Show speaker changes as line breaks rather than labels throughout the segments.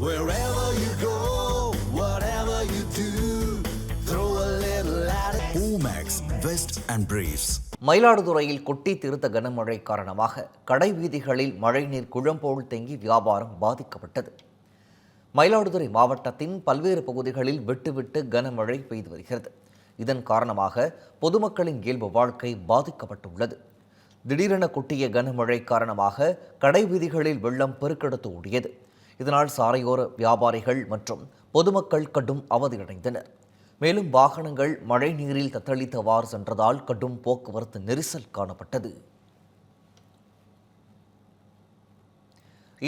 Wherever you go, whatever you do, throw a little at it. Omax, Vest and Briefs.
மயிலாடுதுறையில் கொட்டி திருத்த கனமழை காரணமாக கடை வீதிகளில் மழைநீர் குழம்போல் தேங்கி வியாபாரம் பாதிக்கப்பட்டது மயிலாடுதுறை மாவட்டத்தின் பல்வேறு பகுதிகளில் விட்டுவிட்டு கனமழை பெய்து வருகிறது இதன் காரணமாக பொதுமக்களின் இயல்பு வாழ்க்கை பாதிக்கப்பட்டுள்ளது திடீரென கொட்டிய கனமழை காரணமாக கடை வீதிகளில் வெள்ளம் பெருக்கெடுத்து ஓடியது இதனால் சாலையோர வியாபாரிகள் மற்றும் பொதுமக்கள் கடும் அவதியடைந்தனர். மேலும் வாகனங்கள் மழை நீரில் தத்தளித்தவாறு சென்றதால் கடும் போக்குவரத்து நெரிசல் காணப்பட்டது.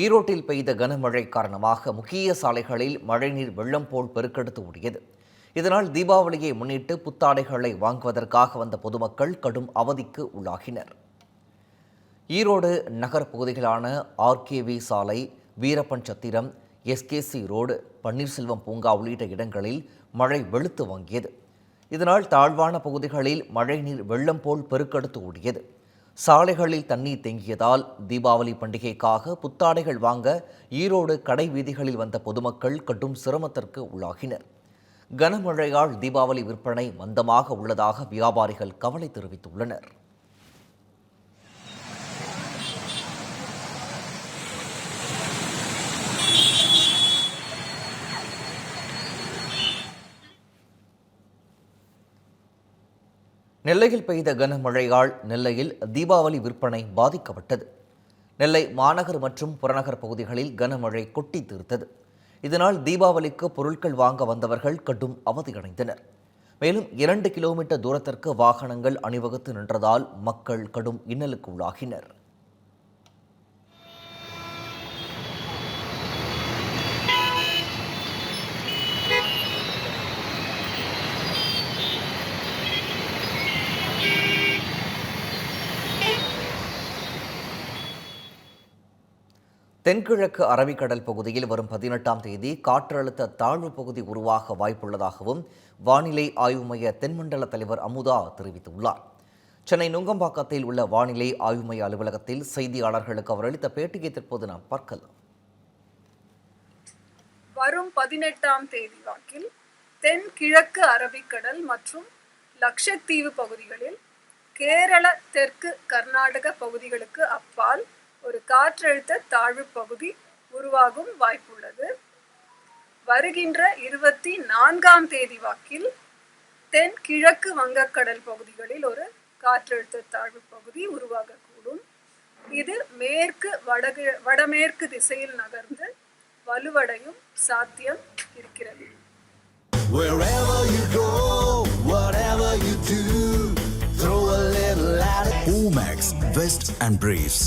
ஈரோட்டில் பெய்த கனமழை காரணமாக முக்கிய சாலைகளில் மழைநீர் வெள்ளம் போல் பெருக்கெடுத்து ஓடியது. இதனால் தீபாவளியை முன்னிட்டு புத்தாடைகளை வாங்குவதற்காக வந்த பொதுமக்கள் கடும் அவதிக்கு உள்ளாகினர். ஈரோடு நகர் பகுதிகளான ஆர்கேவி சாலை வீரப்பன் சத்திரம் எஸ்கேசி ரோடு பன்னீர்செல்வம் பூங்கா உள்ளிட்ட இடங்களில் மழை வெளுத்து வாங்கியது. இதனால் தாழ்வான பகுதிகளில் மழைநீர் வெள்ளம் போல் பெருக்கெடுத்து ஓடியது. சாலைகளில் தண்ணீர் தேங்கியதால் தீபாவளி பண்டிகைக்காக புத்தாடைகள் வாங்க ஈரோடு கடை வீதிகளில் வந்த பொதுமக்கள் கடும் சிரமத்திற்கு உள்ளாகினர். கனமழையால் தீபாவளி விற்பனை மந்தமாக உள்ளதாக வியாபாரிகள் கவலை தெரிவித்துள்ளனர். நெல்லையில் பெய்த கனமழையால் நெல்லையில் தீபாவளி விற்பனை பாதிக்கப்பட்டது. நெல்லை மாநகர் மற்றும் புறநகர் பகுதிகளில் கனமழை கொட்டி தீர்த்தது. இதனால் தீபாவளிக்கு பொருட்கள் வாங்க வந்தவர்கள் கடும் அவதியடைந்தனர் மேலும் இரண்டு கிலோமீட்டர் தூரத்திற்கு வாகனங்கள் அணிவகுத்து நின்றதால் மக்கள் கடும் இன்னலுக்கு உள்ளாகினர். தென்கிழக்கு அரபிக்கடல் பகுதியில் வரும் பதினெட்டாம் தேதி காற்றழுத்த தாழ்வு பகுதி உருவாக வாய்ப்புள்ளதாகவும் வானிலை ஆய்வு மைய தென்மண்டல தலைவர் அமுதா தெரிவித்துள்ளார். சென்னை நுங்கம்பாக்கத்தில் உள்ள வானிலை ஆய்வு மைய அலுவலகத்தில் செய்தியாளர்களுக்கு அவர் அளித்த பேட்டியை தற்போது நாம் பார்க்கலாம்.
வரும் பதினெட்டாம் தேதி வாக்கில் தென்கிழக்கு அரபிக்கடல் மற்றும் லட்சத்தீவு பகுதிகளில் கேரள தெற்கு கர்நாடக பகுதிகளுக்கு அப்பால் ஒரு காற்றழுத்த தாழ்வு பகுதி உருவாகும் வாய்ப்புள்ளது வருகின்ற இருபத்தி நான்காம் தேதி வாக்கில் தென் கிழக்கு வங்கக்கடல் பகுதிகளில் ஒரு காற்றழுத்த தாழ்வு பகுதி உருவாகக்கூடும் இது மேற்கு வடகு வடமேற்கு திசையில் நகர்ந்து வலுவடையும் சாத்தியம் இருக்கிறது
Wherever you go, whatever you do, throw a little at it. Omax, Vest and Briefs.